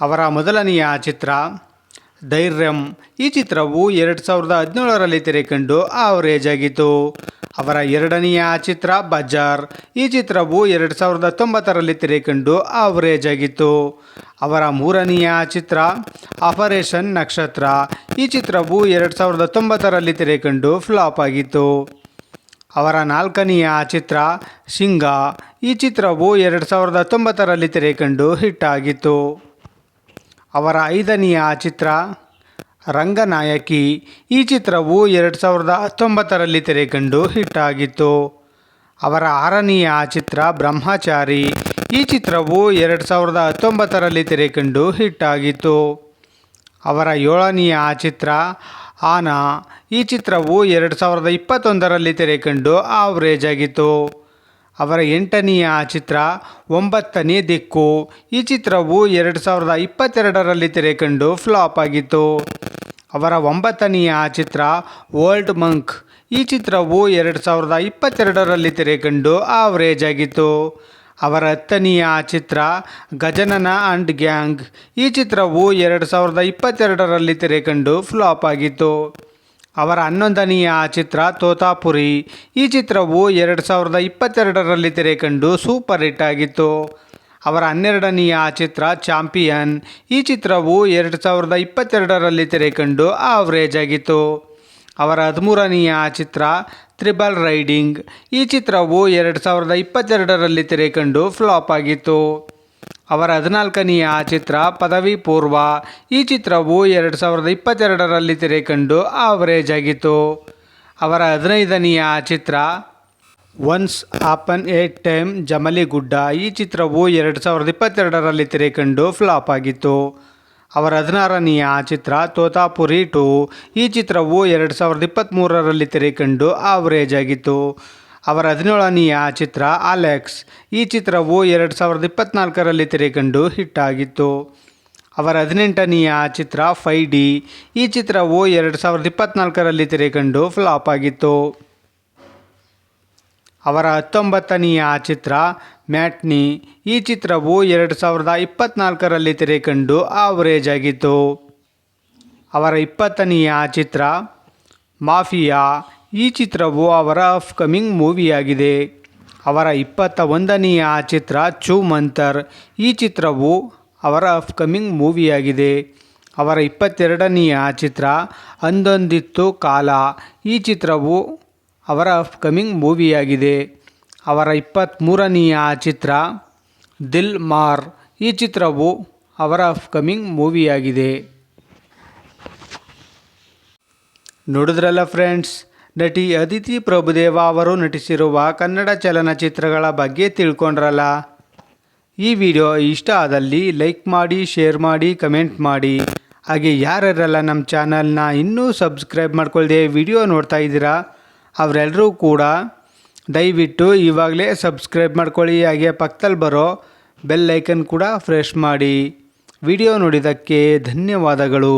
ಅವರ ಮೊದಲನೆಯ ಚಿತ್ರ ಧೈರ್ಯಂ ಈ ಚಿತ್ರವು ಎರಡು ಸಾವಿರದ ಹದಿನೇಳರಲ್ಲಿ ತೆರೆಕಂಡು ಆವರೇಜ್ ಆಗಿತ್ತು ಅವರ ಎರಡನೆಯ ಚಿತ್ರ ಬಜಾರ್. ಈ ಚಿತ್ರವು ಎರಡು ಸಾವಿರದ ಹತ್ತೊಂಬತ್ತರಲ್ಲಿ ತೆರೆಕಂಡು ಆವರೇಜ್ ಆಗಿತ್ತು ಅವರ ಮೂರನೆಯ ಚಿತ್ರ ಆಪರೇಷನ್ ನಕ್ಷತ್ರ. ಈ ಚಿತ್ರವು ಎರಡು ಸಾವಿರದ ಹತ್ತೊಂಬತ್ತರಲ್ಲಿ ತೆರೆಕಂಡು ಫ್ಲಾಪ್ ಆಗಿತ್ತು. ಅವರ ನಾಲ್ಕನೆಯ ಚಿತ್ರ ಸಿಂಗ ಈ ಚಿತ್ರವು ಎರಡು ಸಾವಿರದ ಹತ್ತೊಂಬತ್ತರಲ್ಲಿ ತೆರೆಕಂಡು ಹಿಟ್ ಆಗಿತ್ತು. ಅವರ ಐದನೆಯ ಚಿತ್ರ ರಂಗನಾಯಕಿ. ಈ ಚಿತ್ರವು ಎರಡು ಸಾವಿರದ ಹತ್ತೊಂಬತ್ತರಲ್ಲಿ ತೆರೆಕಂಡು ಹಿಟ್ಟಾಗಿತ್ತು. ಅವರ ಆರನೆಯ ಚಿತ್ರ ಬ್ರಹ್ಮಚಾರಿ. ಈ ಚಿತ್ರವು ಎರಡು ಸಾವಿರದ ಹತ್ತೊಂಬತ್ತರಲ್ಲಿ ತೆರೆಕಂಡು ಹಿಟ್ಟಾಗಿತ್ತು. ಅವರ ಏಳನೆಯ ಚಿತ್ರ ಆನ. ಈ ಚಿತ್ರವು ಎರಡು ಸಾವಿರದ ಇಪ್ಪತ್ತೊಂದರಲ್ಲಿ ತೆರೆಕಂಡು ಆವರೇಜ್ ಆಗಿತ್ತು. ಅವರ ಎಂಟನೆಯ ಚಿತ್ರ ಒಂಬತ್ತನೇ ದಿಕ್ಕು. ಈ ಚಿತ್ರವು ಎರಡು ಸಾವಿರದ ಇಪ್ಪತ್ತೆರಡರಲ್ಲಿ ತೆರೆಕಂಡು ಫ್ಲಾಪ್ ಆಗಿತ್ತು. ಅವರ ಒಂಬತ್ತನೆಯ ಚಿತ್ರ ವರ್ಲ್ಡ್ ಮಂಕ್. ಈ ಚಿತ್ರವು ಎರಡು ಸಾವಿರದ ಇಪ್ಪತ್ತೆರಡರಲ್ಲಿ ತೆರೆಕಂಡು ಆವರೇಜ್ ಆಗಿತ್ತು. ಅವರ ಹತ್ತನೆಯ ಚಿತ್ರ ಗಜನನ ಅಂಡ್ ಗ್ಯಾಂಗ್. ಈ ಚಿತ್ರವು ಎರಡು ಸಾವಿರದ ಇಪ್ಪತ್ತೆರಡರಲ್ಲಿ ತೆರೆಕಂಡು ಫ್ಲಾಪ್ ಆಗಿತ್ತು. ಅವರ ಹನ್ನೊಂದನೆಯ ಚಿತ್ರ ತೋತಾಪುರಿ. ಈ ಚಿತ್ರವು ಎರಡು ಸಾವಿರದ ಇಪ್ಪತ್ತೆರಡರಲ್ಲಿ ತೆರೆಕಂಡು ಸೂಪರ್ ಹಿಟ್ ಆಗಿತ್ತು. ಅವರ ಹನ್ನೆರಡನೆಯ ಚಿತ್ರ ಚಾಂಪಿಯನ್. ಈ ಚಿತ್ರವು ಎರಡು ಸಾವಿರದ ಇಪ್ಪತ್ತೆರಡರಲ್ಲಿ ತೆರೆಕಂಡು ಆವರೇಜ್ ಆಗಿತ್ತು. ಅವರ ಹದಿಮೂರನೆಯ ಚಿತ್ರ ತ್ರಿಬಲ್ ರೈಡಿಂಗ್. ಈ ಚಿತ್ರವು ಎರಡು ಸಾವಿರದ ಇಪ್ಪತ್ತೆರಡರಲ್ಲಿ ತೆರೆಕಂಡು ಫ್ಲಾಪ್ ಆಗಿತ್ತು. ಅವರ ಹದಿನಾಲ್ಕನೆಯ ಚಿತ್ರ ಪದವಿ ಪೂರ್ವ. ಈ ಚಿತ್ರವು ಎರಡು ಸಾವಿರದ ಇಪ್ಪತ್ತೆರಡರಲ್ಲಿ ತೆರೆಕಂಡು ಆವರೇಜ್ ಆಗಿತ್ತು. ಅವರ ಹದಿನೈದನೆಯ ಚಿತ್ರ once upon a time Jamali Gudda ಈ ಚಿತ್ರವು ಎರಡು ಸಾವಿರದ ಇಪ್ಪತ್ತೆರಡರಲ್ಲಿ ತೆರೆಕಂಡು ಫ್ಲಾಪ್ ಆಗಿತ್ತು. ಅವರ ಹದಿನಾರನೆಯ ಚಿತ್ರ ತೋತಾಪುರಿ ಟು ಈ ಚಿತ್ರವು ಎರಡು ಸಾವಿರದ ಇಪ್ಪತ್ತ್ಮೂರರಲ್ಲಿ ತೆರೆಕಂಡು ಆವರೇಜ್ ಆಗಿತ್ತು. ಅವರ ಹದಿನೇಳನೆಯ ಚಿತ್ರ, ಅಲೆಕ್ಸ್ ಈ ಚಿತ್ರವು ಎರಡು ಸಾವಿರದ ಇಪ್ಪತ್ತ್ನಾಲ್ಕರಲ್ಲಿ ತೆರೆಕಂಡು ಹಿಟ್ ಆಗಿತ್ತು ಅವರ ಹದಿನೆಂಟನೆಯ ಚಿತ್ರ ಫೈ ಡಿ ಈ ಚಿತ್ರವು ಎರಡು ಸಾವಿರದ ಇಪ್ಪತ್ತ್ನಾಲ್ಕರಲ್ಲಿ ತೆರೆಕಂಡು ಫ್ಲಾಪ್ ಆಗಿತ್ತು. ಅವರ ಹತ್ತೊಂಬತ್ತನೆಯ ಚಿತ್ರ, ಮ್ಯಾಟ್ನಿ ಈ ಚಿತ್ರವು ಎರಡು ಸಾವಿರದ ಇಪ್ಪತ್ತ್ನಾಲ್ಕರಲ್ಲಿ ತೆರೆಕಂಡು ಆವರೇಜ್ ಆಗಿತ್ತು. ಅವರ ಇಪ್ಪತ್ತನೆಯ ಚಿತ್ರ, ಮಾಫಿಯಾ ಈ ಚಿತ್ರವು ಅವರ ಅಪ್ಕಮಿಂಗ್ ಮೂವಿಯಾಗಿದೆ. ಅವರ ಇಪ್ಪತ್ತ ಒಂದನೆಯ ಚಿತ್ರ ಚೂ ಮಂತರ್ ಈ ಚಿತ್ರವು ಅವರ ಅಪ್ಕಮಿಂಗ್ ಮೂವಿಯಾಗಿದೆ. ಅವರ ಇಪ್ಪತ್ತೆರಡನೆಯ ಚಿತ್ರ ಅಂದೊಂದಿತ್ತು ಕಾಲ. ಈ ಚಿತ್ರವು ಅವರ ಅಪ್ಕಮಿಂಗ್ ಮೂವಿಯಾಗಿದೆ. ಅವರ ಇಪ್ಪತ್ತ್ಮೂರನೆಯ ಚಿತ್ರ ದಿಲ್ ಮಾರ್. ಈ ಚಿತ್ರವು ಅವರ ಅಪ್ಕಮಿಂಗ್ ಮೂವಿಯಾಗಿದೆ. ನೋಡಿದ್ರಲ್ಲ ಫ್ರೆಂಡ್ಸ್ ನಟಿ ಅದಿತಿ ಪ್ರಭುದೇವ ಅವರು ನಟಿಸಿರುವ ಕನ್ನಡ ಚಲನಚಿತ್ರಗಳ ಬಗ್ಗೆ ತಿಳ್ಕೊಂಡ್ರಲ್ಲ? ಈ ವಿಡಿಯೋ ಇಷ್ಟ ಆದಲ್ಲಿ ಲೈಕ್ ಮಾಡಿ, ಶೇರ್ ಮಾಡಿ, ಕಮೆಂಟ್ ಮಾಡಿ. ಹಾಗೆ ಯಾರ್ಯಾರೆಲ್ಲ ನಮ್ಮ ಚಾನಲ್ನ ಇನ್ನೂ ಸಬ್ಸ್ಕ್ರೈಬ್ ಮಾಡ್ಕೊಳ್ದೆ ವಿಡಿಯೋ ನೋಡ್ತಾ ಇದ್ದೀರಾ ಅವರೆಲ್ಲರೂ ಕೂಡ ದಯವಿಟ್ಟು ಇವಾಗಲೇ ಸಬ್ಸ್ಕ್ರೈಬ್ ಮಾಡ್ಕೊಳ್ಳಿ. ಹಾಗೆ ಪಕ್ಕದಲ್ಲಿ ಬರೋ ಬೆಲ್ ಐಕನ್ ಕೂಡ ಫ್ರೆಶ್ ಮಾಡಿ. ವಿಡಿಯೋ ನೋಡಿದ್ದಕ್ಕೆ ಧನ್ಯವಾದಗಳು.